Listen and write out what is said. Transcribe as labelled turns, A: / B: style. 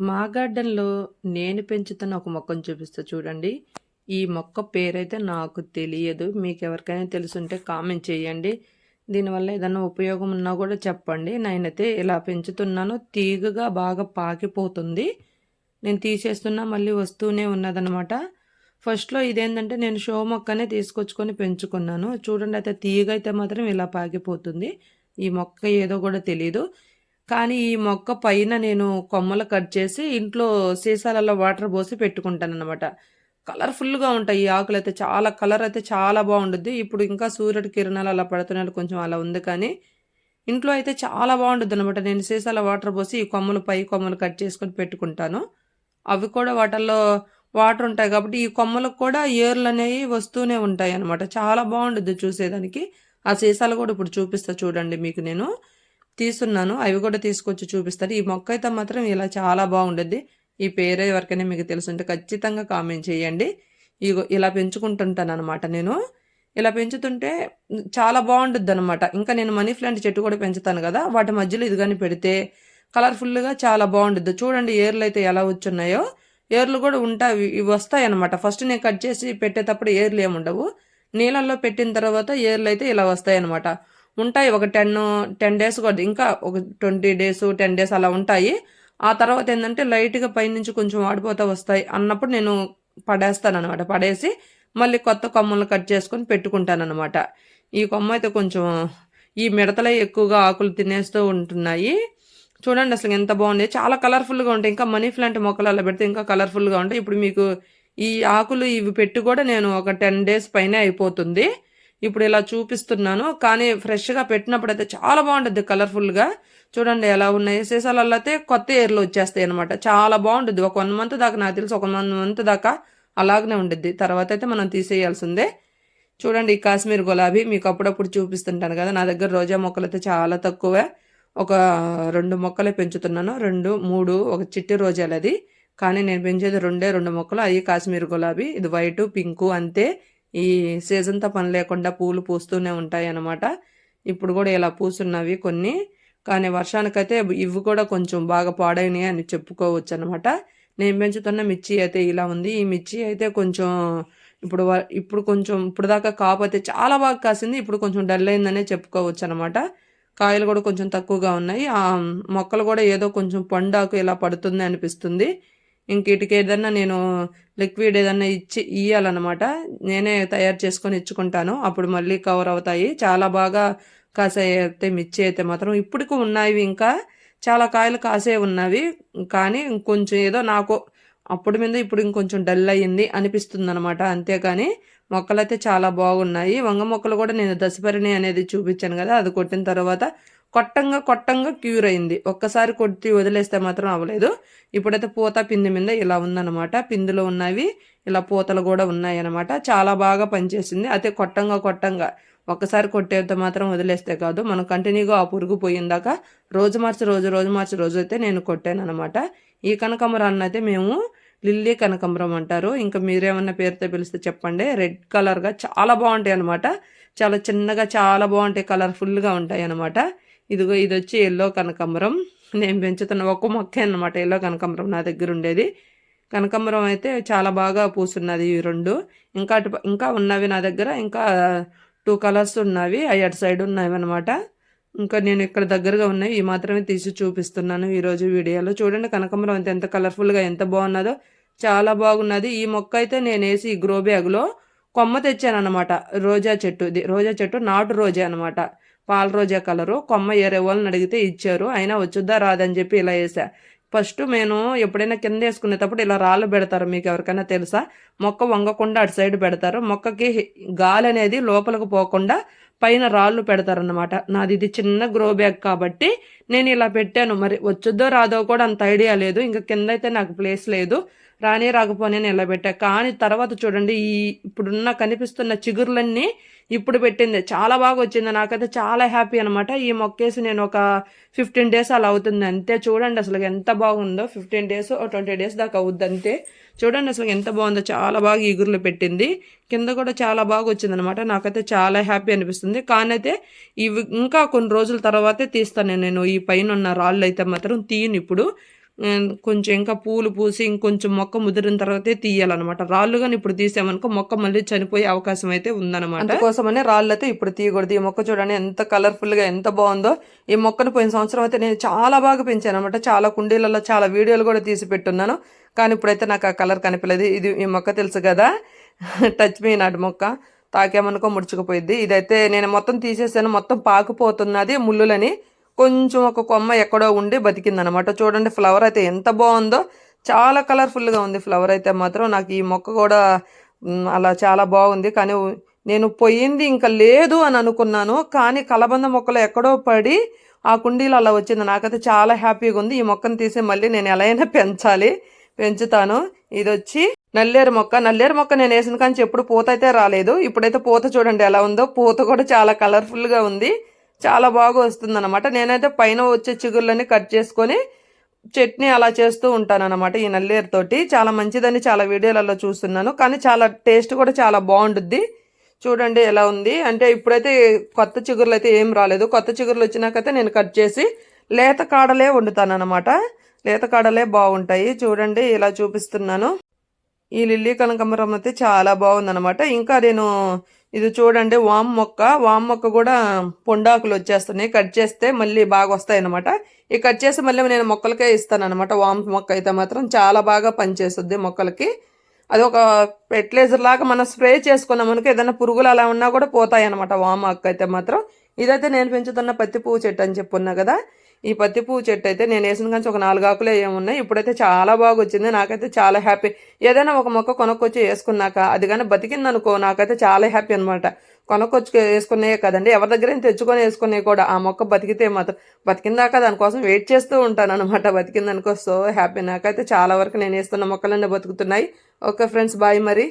A: మా గార్డెన్‌లో నేను పెంచుతున్న ఒక మొక్కను చూపిస్తా చూడండి. ఈ మొక్క పేరైతే నాకు తెలియదు. మీకు ఎవరికైనా తెలుసుంటే కామెంట్ చేయండి. దీనివల్ల ఏదైనా ఉపయోగం ఉన్నా కూడా చెప్పండి. నేనైతే ఇలా పెంచుతున్నాను. తీగగా బాగా పాకిపోతుంది. నేను తీసేస్తున్నా మళ్ళీ వస్తూనే ఉన్నదనమాట. ఫస్ట్‌లో ఇదేంటంటే నేను షో మొక్కనే తీసుకొచ్చుకొని పెంచుకున్నాను. చూడండి అయితే తీగ అయితే మాత్రం ఇలా పాకిపోతుంది. ఈ మొక్క ఏదో కూడా తెలీదు. కానీ ఈ మొక్క పైన నేను కొమ్మలు కట్ చేసి ఇంట్లో సీసాలలో వాటర్ పోసి పెట్టుకుంటాననమాట. కలర్‌ఫుల్‌గా ఉంటాయి ఈ ఆకులైతే. చాలా కలర్ అయితే చాలా బాగుంటుంది ఇప్పుడు ఇంకా సూర్యుడి కిరణాలు అలా పడుతున్నాడు కొంచెం అలా ఉంది కానీ, ఇంట్లో అయితే చాలా బాగుంటుంది అనమాట నేను సీసాలో వాటర్ పోసి ఈ కొమ్మలు పై కొమ్మలు కట్ చేసుకొని పెట్టుకుంటాను. అవి కూడా వాటల్లో వాటర్ ఉంటాయి కాబట్టి, ఈ కొమ్మలకు కూడా ఏర్లు అనేవి వస్తూనే ఉంటాయి అనమాట చాలా బాగుంటుంది చూసేదానికి. ఆ సీసాలు కూడా ఇప్పుడు చూపిస్తా చూడండి మీకు నేను. తీస్తున్నాను. అవి కూడా తీసుకొచ్చి చూపిస్తారు ఈ మొక్క అయితే మాత్రం ఇలా చాలా బాగుండుద్ది. ఈ పేరు ఎవరికైనా మీకు తెలుసుంటే ఖచ్చితంగా కామెంట్ చేయండి. ఇగో ఇలా పెంచుకుంటుంటాననమాట నేను. ఇలా పెంచుతుంటే చాలా బావుండుద్దనమాట. ఇంకా నేను మనీ ప్లాంట్ చెట్టు కూడా పెంచుతాను కదా వాటి మధ్యలో ఇది కానీ పెడితే కలర్‌ఫుల్‌గా చాలా బాగుంటుంది చూడండి ఏర్లు అయితే ఎలా వచ్చున్నాయో. ఏర్లు కూడా ఉంటాయి. ఇవి వస్తాయన్నమాట. ఫస్ట్ నేను కట్ చేసి పెట్టేటప్పుడు ఏర్లు ఏముండవు. నీళ్ళల్లో పెట్టిన తర్వాత ఏర్లు అయితే ఇలా వస్తాయన్నమాట. ఉంటాయి ఒక 10, 10 డేస్ కూడా ఇంకా ఒక 20 డేస్, 10 డేస్ అలా ఉంటాయి. ఆ తర్వాత ఏంటంటే లైట్‌గా పైనుంచి కొంచెం వాడిపోతా వస్తాయి అన్నప్పుడు నేను పడేస్తాననమాట. పడేసి మళ్ళీ కొత్త కొమ్మలు కట్ చేసుకొని పెట్టుకుంటాననమాట. ఈ కొమ్మ అయితే కొంచెం ఈ మిడతలే ఎక్కువగా ఆకులు తినేస్తూ ఉంటున్నాయి. చూడండి అసలు ఎంత బాగుంది. చాలా కలర్‌ఫుల్‌గా ఉంటాయి. ఇంకా మనీ ప్లాంట్ మొక్కలు అలా పెడితే ఇంకా కలర్‌ఫుల్‌గా ఉంటాయి. ఇప్పుడు మీకు ఈ ఆకులు ఇవి పెట్టి కూడా నేను ఒక 10 డేస్ పైనే అయిపోతుంది. ఇప్పుడు ఇలా చూపిస్తున్నాను. కానీ ఫ్రెష్‌గా పెట్టినప్పుడు అయితే చాలా బాగుంటుంది కలర్‌ఫుల్‌గా. చూడండి ఎలా ఉన్నాయి. సీసాలలో అయితే కొత్త ఏర్లు వచ్చేస్తాయన్నమాట. చాలా బాగుంటుంది ఒక వన్ మంత్ దాకా నాకు తెలిసి ఒక వన్ మంత్ దాకా అలాగనే ఉండిద్ది. తర్వాత అయితే మనం తీసేయాల్సిందే. చూడండి ఈ కాశ్మీర్ గులాబీ మీకు అప్పుడప్పుడు చూపిస్తుంటాను కదా! నా దగ్గర రోజా మొక్కలైతే చాలా తక్కువే. ఒక రెండు మొక్కలే పెంచుతున్నాను. 2, 3 ఒక చిట్టి రోజాలది. కానీ నేను పెంచేది రెండే రెండు మొక్కలు. అవి కాశ్మీర్ గులాబీ. ఇది వైటు, పింకు అంతే. ఈ సీజన్‌తో పని లేకుండా పూలు పూస్తూనే ఉంటాయి అన్నమాట ఇప్పుడు కూడా ఇలా పూసున్నవి కొన్ని. కానీ వర్షానికైతే ఇవి కూడా కొంచెం బాగా పాడైనవి అని చెప్పుకోవచ్చనమాట. నేను పెంచుతున్న మిర్చి అయితే ఇలా ఉంది. ఈ మిర్చి అయితే కొంచెం ఇప్పుడు ఇప్పుడు కొంచెం ఇప్పటిదాకా కాపు అయితే చాలా బాగా కాసింది. ఇప్పుడు కొంచెం డల్ అయిందనే చెప్పుకోవచ్చు అనమాట కాయలు కూడా కొంచెం తక్కువగా ఉన్నాయి. ఆ మొక్కలు కూడా ఏదో కొంచెం పండాకు ఇలా పడుతుంది అనిపిస్తుంది. ఇంక ఏదన్నా నేను లిక్విడ్ ఏదన్నా ఇచ్చి ఇయ్యాలన్నమాట నేనే తయారు చేసుకొని ఇచ్చుకుంటాను. అప్పుడు మళ్ళీ కవర్ అవుతాయి. చాలా బాగా కాసాయి అయితే మిర్చి అయితే మాత్రం. ఇప్పటికి ఉన్నాయి ఇంకా. చాలా కాయలు కాసే ఉన్నవి. కానీ ఇంకొంచెం ఏదో నాకు అప్పుడు మీద ఇప్పుడు ఇంకొంచెం డల్ అయ్యింది అనిపిస్తుందనమాట. మొక్కలు మొక్కలైతే చాలా బాగున్నాయి. వంగ మొక్కలు కూడా నేను దశపరిణి అనేది చూపించాను కదా! అది కొట్టిన తర్వాత కొట్టంగా కొట్టంగా క్యూర్ అయింది. ఒక్కసారి కొట్టి వదిలేస్తే మాత్రం అవ్వలేదు. ఇప్పుడైతే పూత పిండి మీద ఇలా ఉందనమాట. పిందులో ఉన్నవి. ఇలా పూతలు కూడా ఉన్నాయన్నమాట. చాలా బాగా పనిచేసింది. అయితే కొట్టంగా కొట్టంగా ఒక్కసారి కొట్టేస్తే మాత్రం వదిలేస్తే కాదు. మనం కంటిన్యూగా ఆ పురుగు పోయిందాక రోజు మార్చి రోజు, రోజు మార్చి రోజు అయితే నేను కొట్టాననమాట. ఈ కనకాంబరాన్ని అయితే మేము లిల్లీ కనకాంబరం అంటారు. ఇంకా మీరేమన్నా పేరుతో పిలిస్తే చెప్పండి. రెడ్ కలర్‌గా చాలా బాగుంటాయి అనమాట చాలా చిన్నగా చాలా బాగుంటాయి కలర్‌ఫుల్‌గా ఉంటాయన్నమాట. ఇదిగో ఇది వచ్చి ఎల్లో కనకాంబరం. నేను పెంచుతున్న ఒక్క మొక్క అనమాట ఎల్లో కనకాంబరం నా దగ్గర ఉండేది. కనకాంబరం అయితే చాలా బాగా పూసున్నది ఈ రెండు ఇంకా అటు ఇంకా ఉన్నవి నా దగ్గర ఇంకా టూ కలర్స్ ఉన్నవి. అవి అటు సైడ్ ఉన్నవి అనమాట ఇంకా నేను ఇక్కడ దగ్గరగా ఉన్నాయి. ఈ మాత్రమే తీసి చూపిస్తున్నాను ఈరోజు వీడియోలో. చూడండి కనకాంబరం అయితే ఎంత కలర్‌ఫుల్‌గా ఎంత బాగున్నదో. చాలా బాగున్నది. ఈ మొక్క అయితే నేనేసి ఈ గ్రో బ్యాగ్‌లో కొమ్మ తెచ్చాను అనమాట రోజా చెట్టుది. రోజా చెట్టు నాటు రోజా అనమాట. పాల రోజా కలరు. కొమ్మ ఏరే వాళ్ళని అడిగితే ఇచ్చారు. అయినా వచ్చుద్దా రాదని చెప్పి ఇలా వేసా ఫస్ట్ నేను ఎప్పుడైనా కింద వేసుకునేటప్పుడు ఇలా రాళ్ళు పెడతారు. మీకు ఎవరికైనా తెలుసా? మొక్క వంగకుండా అటు సైడ్ పెడతారు. మొక్కకి గాలి అనేది లోపలికి పోకుండా పైన రాళ్ళు పెడతారన్నమాట. నాది ఇది చిన్న గ్రో బ్యాగ్ కాబట్టి నేను ఇలా పెట్టాను. మరి వచ్చుద్దో రాదో కూడా అంత ఐడియా లేదు. ఇంక అయితే నాకు ప్లేస్ లేదు. రానే రాకపోనే ఇలా పెట్టా. కానీ తర్వాత చూడండి ఈ ఇప్పుడున్న కనిపిస్తున్న చిగుర్లన్నీ ఇప్పుడు పెట్టింది చాలా బాగా వచ్చింది. నాకైతే చాలా హ్యాపీ అనమాట. ఈ మొక్కేసి నేను ఒక 15 డేస్ అలా అవుతుంది అంతే. చూడండి అసలు ఎంత బాగుందో. 15 డేస్, 20 డేస్ దాకా అవుద్ది అంతే. చూడండి అసలు ఎంత బాగుందో. చాలా బాగా ఇగుర్లు పెట్టింది. కింద కూడా చాలా బాగా వచ్చిందనమాట. నాకైతే చాలా హ్యాపీ అనిపిస్తుంది. కానైతే ఇవి ఇంకా కొన్ని రోజుల తర్వాతే తీస్తాను నేను ఈ పైనున్న అయితే మాత్రం తీయను ఇప్పుడు. కొంచెం ఇంకా పూలు పూసి ఇంకొంచెం మొక్క ముదిరిన తర్వాతే తీయాలన్నమాట. రాళ్ళు కానీ ఇప్పుడు తీసామనుకో మొక్క మళ్ళీ చనిపోయే అవకాశం అయితే ఉందన్నమాట. అందుకోసమనే రాళ్ళు అయితే ఇప్పుడు తీయకూడదు. ఈ మొక్క చూడండి ఎంత కలర్ఫుల్గా ఎంత బాగుందో. ఈ మొక్కను పోయిన సంవత్సరం అయితే నేను చాలా బాగా పెంచాను అనమాట చాలా కుండీలలో చాలా వీడియోలు కూడా తీసి పెట్టున్నాను. కానీ ఇప్పుడైతే నాకు ఆ కలర్ కనిపించలేదు. ఇది ఈ మొక్క తెలుసు కదా. టచ్ మీ నాటి మొక్క. తాకేమనుకో ముడుచుకుపోయింది ఇదైతే నేను మొత్తం తీసేసాను. మొత్తం పాకుపోతున్నది ముళ్ళులని. కొంచెం ఒక కొమ్మ ఎక్కడో ఉండి బతికిందనమాట చూడండి ఫ్లవర్ అయితే ఎంత బాగుందో. చాలా కలర్ఫుల్గా ఉంది ఫ్లవర్ అయితే మాత్రం. నాకు ఈ మొక్క కూడా అలా చాలా బాగుంది. కానీ నేను పోయింది ఇంకా లేదు అని అనుకున్నాను. కానీ కలబంద మొక్కలు ఎక్కడో పడి ఆ కుండీలో అలా వచ్చింది. నాకైతే చాలా హ్యాపీగా ఉంది. ఈ మొక్కను తీసి మళ్ళీ నేను ఎలా అయినా పెంచాలి. పెంచుతాను. ఇది వచ్చి నల్లేరు మొక్క. నల్లేరు మొక్క నేను వేసిన కానీ ఎప్పుడు పూత అయితే రాలేదు. ఇప్పుడైతే పూత చూడండి ఎలా ఉందో. పూత కూడా చాలా కలర్ఫుల్గా ఉంది. చాలా బాగా వస్తుందన్నమాట. నేనైతే పైన వచ్చే చిగుళ్ళని కట్ చేసుకొని చట్నీ అలా చేస్తూ ఉంటానన్నమాట ఈ నల్లేరుతోటి చాలా మంచిదని చాలా వీడియోలలో చూస్తున్నాను. కానీ చాలా టేస్ట్ కూడా చాలా బాగుంటుంది చూడండి ఎలా ఉంది. అంటే ఇప్పుడైతే కొత్త చిగుర్లు అయితే ఏం రాలేదు. కొత్త చిగుర్లు వచ్చినాకైతే నేను కట్ చేసి లేత కాడలే వండుతాను అనమాట లేత కాడలే బాగుంటాయి. చూడండి ఇలా చూపిస్తున్నాను. ఈ లిల్లీ కనకాంబరం అయితే చాలా బాగుందనమాట ఇంకా నేను ఇది చూడండి వామ్ మొక్క. వామ్ మొక్క కూడా పొండాకులు వచ్చేస్తున్నాయి. కట్ చేస్తే మళ్ళీ బాగా వస్తాయి అనమాట ఈ కట్ చేసి మళ్ళీ నేను మొక్కలకే ఇస్తాను అనమాట వామ్ మొక్క అయితే మాత్రం చాలా బాగా పనిచేస్తుంది మొక్కలకి. అది ఒక ఫెర్టిలైజర్ లాగా మనం స్ప్రే చేసుకున్నాం మనకి ఏదైనా పురుగులు అలా ఉన్నా కూడా పోతాయి అనమాట వామ్ మొక్క అయితే మాత్రం. ఇదైతే నేను పెంచుతున్న పత్తి పువ్వు చెట్టు అని చెప్పున్నా కదా. ఈ పత్తి పువ్వు చెట్టు అయితే నేను వేసిన కానీ ఒక నాలుగు ఆకులే ఏమున్నాయి ఇప్పుడైతే చాలా బాగా వచ్చింది. నాకైతే చాలా హ్యాపీ. ఏదైనా ఒక మొక్క కొనుక్కొచ్చి వేసుకున్నాక అది కానీ బతికింది అనుకో నాకైతే చాలా హ్యాపీ అనమాట కొనుక్కొచ్చి వేసుకునే కదండి. ఎవరి దగ్గర తెచ్చుకొని వేసుకునే కూడా. ఆ మొక్క బతికితే మాత్రం బతికిందాక దానికోసం వెయిట్ చేస్తూ ఉంటాను అనమాట బతికిందనుకో సో హ్యాపీ. నాకైతే చాలా వరకు నేను వేస్తున్న మొక్కలన్నీ బతుకుతున్నాయి. ఓకే ఫ్రెండ్స్ బాయ్ మరి.